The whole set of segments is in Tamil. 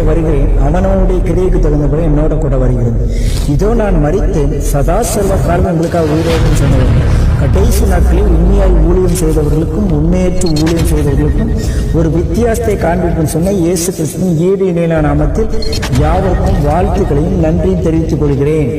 சீக்கிரமாய் வருகிறேன். அவனோடைய கிரியைக்கு தகுந்தபடி என்னோட கூட வருகிறது. இதோ நான் மறித்தேன் சதா செல்வ காலம் உங்களுக்காக உயிரோடும் சொன்னேன் கடைசி நாட்களில் உண்மையாய் ஊழியம் செய்தவர்களுக்கும் உண்மையற்று ஊழியம் செய்தவர்களுக்கும் ஒரு வித்தியாசத்தை காண்பிக்கும் சொன்ன இயேசு கிறிஸ்துவின் ஈடு இணையிலான நாமத்தில் யாவருக்கும் வாழ்த்துக்களையும் நன்றியும் தெரிவித்துக் கொள்கிறேன்.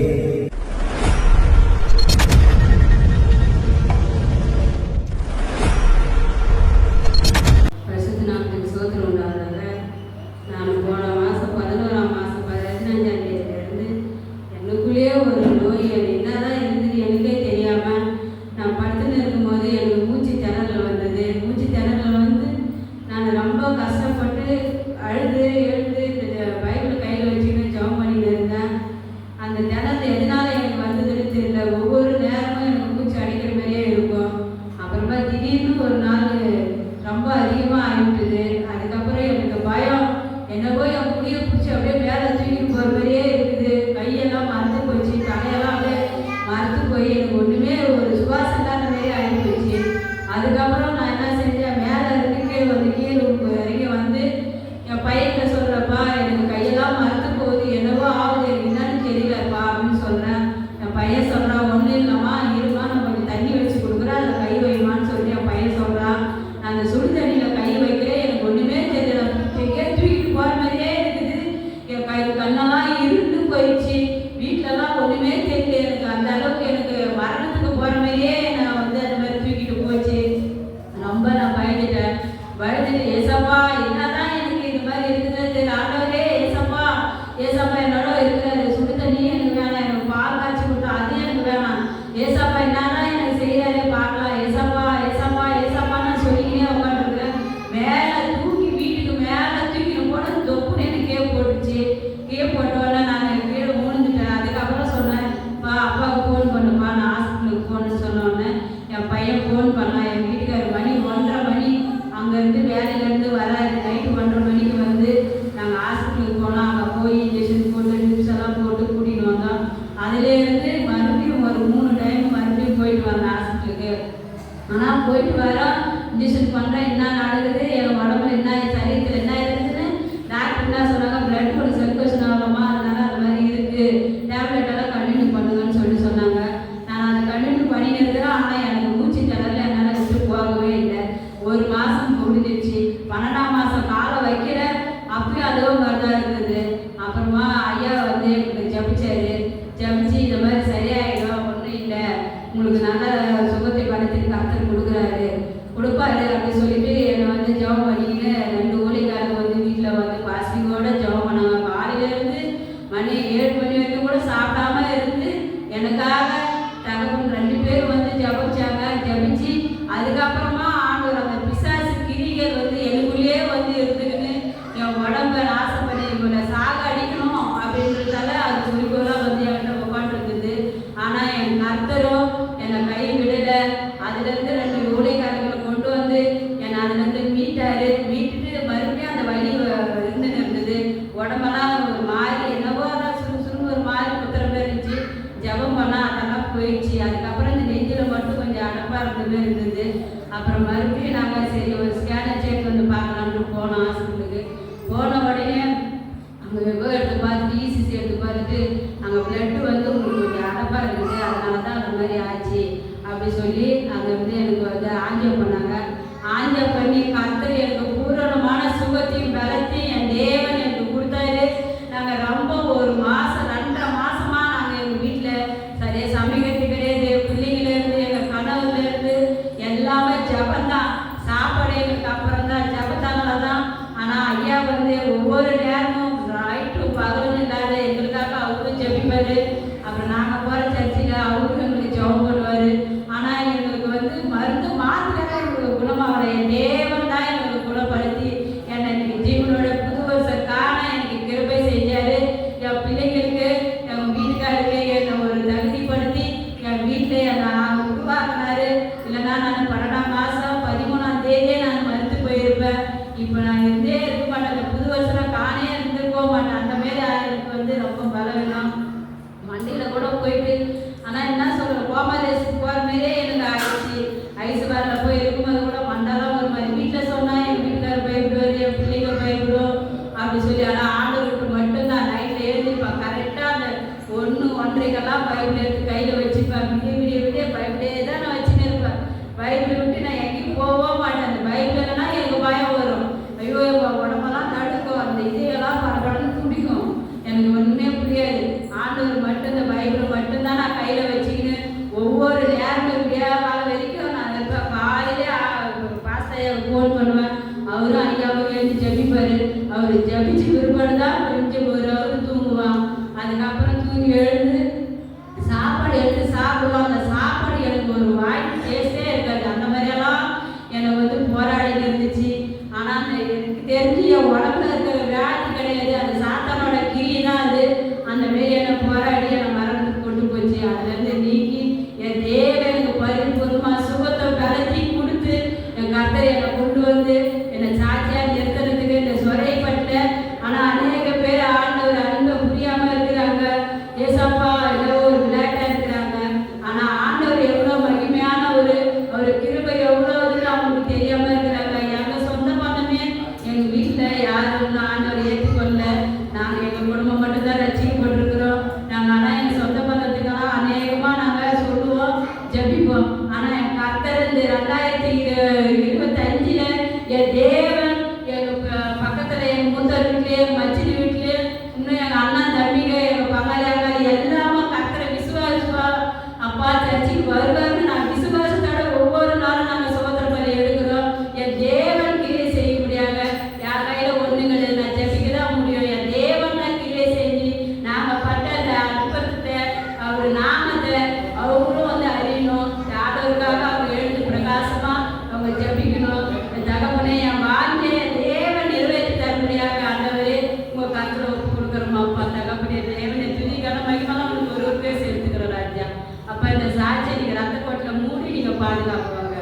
படுத்துன்னு இருக்கும்போது எனக்கு மூச்சு திணறல் வந்தது. மூச்சு திணறல் வந்து நான் ரொம்ப கஷ்டப்பட்டு அழுது எழுது இந்த பைபிள் கையில் வச்சுக்கிட்டு ஜெபம் பண்ணிட்டு இருந்தேன். அந்த திணறல் எதனால எனக்கு வந்ததுன்னு தெரியல. ஒவ்வொரு நேரமும் எனக்கு மூச்சு அடிக்கிற மாதிரியே இருக்கும். அப்புறமா திடீர்னு ஒரு நாள் ரொம்ப அதிகமாக ஆகிட்டுது அதுக்கப்புறம் எனக்கு பயம். என்னவோ என் முடிய பிடிச்சி அப்படியே மேலே தூக்கி போகிற மாதிரியே இருக்குது. கையெல்லாம் மறந்து போச்சு தலையெல்லாம் அப்படியே மறந்து போய். எனக்கு ஒன்றுமே ஒரு அதுக்கப்புறம் நான் என்ன செஞ்சேன் மேலே இருந்து கீழே வந்து கீழே இறங்கி வந்து என் பையன்கிட்ட சொல்கிறப்பா எனக்கு கையெல்லாம் மறந்து போகுது என்னவோ ஆகுது எனக்கு என்னன்னு தெரியலப்பா அப்படின்னு சொல்கிறேன் என் பையன் சொல்கிறான் ஒன்றும் இல்லைம்மா இருமா நான் கொஞ்சம் தண்ணி வச்சு கொடுக்குறேன் அதில் கை வைமான்னு சொல்லி என் பையன் சொல்கிறான் நான் அந்த சுடு தண்ணியில் கை வைக்கிறேன் எனக்கு ஒன்றுமே தெரியல எங்கேயோ தூக்கிட்டு போகிற மாதிரியே இருக்குது என் கை கண்ணெல்லாம் இருந்து போயிடுச்சு வீட்டிலலாம் ஒன்றுமே தெரியல எனக்கு அந்த அளவுக்கு எனக்கு மரணத்துக்கு போகிற மாதிரியே நான் வந்து அந்த மாதிரி தூக்கிட்டு போச்சு ரொம்ப நான் பயந்துட்டேன் பயந்துட்டு ஏசப்பா என்னதான் எனக்கு இது மாதிரி இருக்குது தெரியல ஆண்டவரே ஏசப்பா ஏசப்பா என்னோட இருக்கிற சுடு தண்ணி எனக்கு வேணாம் எனக்கு பால் காய்ச்சி கொடுத்தா அது எனக்கு வேணாம் ஏசப்பா என்னதான் எனக்கு செய்யறாரே பார்க்கலாம் ஏசப்பா ஏசப்பா ஏசப்பான்னு சொல்லிக்கினே உட்காந்துருக்கேன் மேலே தூக்கி வீட்டுக்கு மேலே தூக்கிட்டு போன தொப்புன்னு எனக்கு கீழே போட்டுச்சு கீழே போட்டோன்னே நான் கீழே விழுந்துட்டேன் அதுக்கப்புறம் சொன்னேன் பா அப்பாவுக்கு ஃபோன் பண்ணுப்பா நான் ஹாஸ்பிட்டலுக்கு போகணுன்னு சொன்னோடனே என் பையன் ஃபோன் பண்ணான் என் வீட்டுக்காரர் மணி ஒன்றரை மணி அங்கேருந்து வேலையிலேருந்து வராது நைட்டு ஒன்றரை மணிக்கு வந்து நாங்கள் ஹாஸ்பிட்டலுக்கு போனோம் அங்கே போய் இன்ஜெக்ஷன் போட்டு ட்ரிப்ஸ் எல்லாம் போட்டு கூட்டிகிட்டு வந்தோம் அதுலேருந்து மறுபடியும் ஒரு மூணு டைம் மறுபடியும் போயிட்டு வந்தேன் ஹாஸ்பிட்டலுக்கு நான் போயிட்டு வரோம் இன்ஜெக்ஷன் பண்ணுறேன் என்ன நடக்குது? என் உடம்புல என்ன சரீரத்தில் என்ன இருக்குதுன்னு டாக்டர் என்ன சொன்னாங்க பிளட் ஒரு சர்க்குலேஷன் ஆகலாமா அதனால அந்த மாதிரி இருக்குது டேப்லெட் எல்லாம் கண்டினியூ பண்ணுங்கன்னு சொல்லி சொன்னாங்க. நான் அதை கண்டினியூ பண்ணிட்டு இருக்கிறேன் ஆனால் எனக்கு மூச்சு திணறல என்னால் விட்டு போகவே இல்லை. ஒரு மாதம் முடிஞ்சிருச்சு. பன்னெண்டாம் மாதம் காலை வைக்கிற அப்பயும் அதுவும் மருந்தாக இருக்குது இருந்தது. அப்புறமா ஐயா வந்து எனக்கு ஜபிச்சாரு ஜபிச்சு இந்த மாதிரி சரியாயிடும் ஒன்றும் இல்லை உங்களுக்கு நல்ல சுகத்தை பலத்துக்கு கர்த்தர் கொடுக்குறாரு அப்படின்னு சொல்லிட்டு என்னை வந்து ஜெபம் பண்ணிக்கின்னு ரெண்டு ஊழிக்காரங்க வந்து வீட்டில் வந்து பாசிட்டிவோட ஜெபம் பண்ணாங்க. காலையிலேருந்து மணி ஏழு மணி வரைக்கும் கூட சாப்பிடாம இருந்து எனக்காக தகவல் ரெண்டு பேர் வந்து ஜபிச்சாங்க ஜபிச்சு அதுக்கப்புறமா ஆண்டவர் அந்த பிசாசு கிரிகள் வந்து எனக்குள்ளேயே வந்து இருந்துக்கின்னு என் உடம்ப நாசம் பண்ணி இவனை சாக அடிக்கணும் அப்படின்றதால அது குறிக்கோளாக வந்து என்கிட்ட உட்காந்துருக்குது ஆனால் என் கர்த்தரும் என்னை கை விடலை அதுலேருந்து ரெண்டு ஊழியக்காரங்களை கொண்டு வந்து என்னை அதுலேருந்து மீட்டாரு மீட்டுட்டு மறுபடியும் அந்த வலி வ- இருந்துன்னு இருந்தது உடம்பெல்லாம் ஒரு மாதிரி என்னவோ அதான் சுறு சுருன்னு ஒரு மாதிரி குத்துற மாதிரி இருந்துச்சு ஜெபம் பண்ணால் அதெல்லாம் போயிடுச்சு அதுக்கப்புறம் இந்த நெஞ்சில் மட்டும் கொஞ்சம் அடப்பாக இருந்த மாதிரி இருந்தது அப்புறம் மறுபடியும் நாங்கள் சரி ஒரு ஸ்கேனர் செக் வந்து பார்க்கலாம்னு போனோம் ஹாஸ்பிட்டலுக்கு போன உடனே அங்கே வெபோ எடுத்து பார்த்துட்டு இசிசி எடுத்து பார்த்துட்டு அங்கே பிளட்டு வந்து உங்களுக்கு கொஞ்சம் அடப்பாக இருக்குது. அதனால தான் அந்த மாதிரி ஆச்சு அப்படி சொல்லி அங்கே வந்து எனக்கு வந்து ஆஞ்சியம் பண்ணாங்க. ஆஞ்சியம் பண்ணி கர்த்தர் எனக்கு பூரணமான சுகத்தையும் பலத்தையும் என் தேவன் எனக்கு கொடுத்தாரு. நாங்கள் ரொம்ப ஒரு மாதம் ரெண்டரை மாதமாக நாங்கள் எங்கள் வீட்டில் சரியாக சமைக்கிறது கிடையாது பிள்ளைங்கள்லேருந்து எங்கள் கணவர்லேருந்து எல்லாமே ஜபந்தான். சாப்பாடு எங்களுக்கு அப்புறம் தான் ஜபத்தானால தான் ஆனால் ஐயா வந்து ஒவ்வொரு நேரமும் நைட்டு பகலும் இல்லாத எங்களுக்காக அவருக்கும் ஜெபிப்பாரு. அப்புறம் நாங்கள் போகிற சர்ச்சில் அவருக்கும் எங்களுக்கு ஜெபம் பண்ணுவார். ஆனால் எங்களுக்கு வந்து மருந்து மாத்திரை எங்களுக்கு குணமாகல. என் தேவன் தான் எங்களுக்கு குணப்படுத்தி என்னை இன்னைக்கு ஜீவனோட புது வருஷம் எனக்கு கிருபை செஞ்சாரு. என் பிள்ளைங்களுக்கு என் வீட்டுக்காருக்கு என்னை ஒரு தகுதிப்படுத்தி என் வீட்டில் என்னை உருவாக்குனாரு. இல்லைன்னா நான் பன்னெண்டாம் மாதம் இப்போ நான் இருந்தே இருக்க மாட்டேன். புது வருஷம் காணே இருந்து போக மாட்டேன். அந்த மாரி எனக்கு வந்து ரொம்ப பலவீனம். வண்டியில் கூட போயிட்டு ஆனால் என்ன சொல்கிறேன் கோமா போகிற மாரியே எனக்கு ஆயிடுச்சு. ஐஸ் பாரில் போய் இருக்கும்போது கூட மண்டலம் ஒரு மாதிரி. வீட்டில் சொன்னால் என் வீட்டுக்கார் பயப்படுவார் என் பிள்ளைங்க பயப்படும் அப்படி சொல்லி. ஆனால் ஆண்டு விட்டு மட்டும்தான் நைட்டில் எழுந்திப்பேன் கரெக்டாக அந்த ஒன்று ஒன்றைக்கெல்லாம் பைப்பில் எடுத்து கையில் ஒவ்வொரு நேரம் எப்படியா வரைக்கும் நான் இருப்பேன் காலையிலே பாஸ்தையை ஃபோன் பண்ணுவேன். அவரும் ஐயாவும் எழுந்து ஜபிப்பார். அவர் ஜபிச்சு பிற்பாடு தான் கொஞ்சம் ஒரு அவரும் தூங்குவான். அதுக்கப்புறம் தூங்கி எழுந்து சாப்பாடு எடுத்து சாப்பிடுவாங்க சாப்பாடு எனக்கு ஒரு வாய்ப்பு டேஸ்டே கருத்துல ஒப்பு கொடுக்குறோம் அப்பா தகப்படியே தேவனை துணி ஒரு ஒரு பேச எடுத்துக்கிறோம் ராஜா நீங்க ரத்த கோட்டில மூடி நீங்க பாதுகாப்பாங்க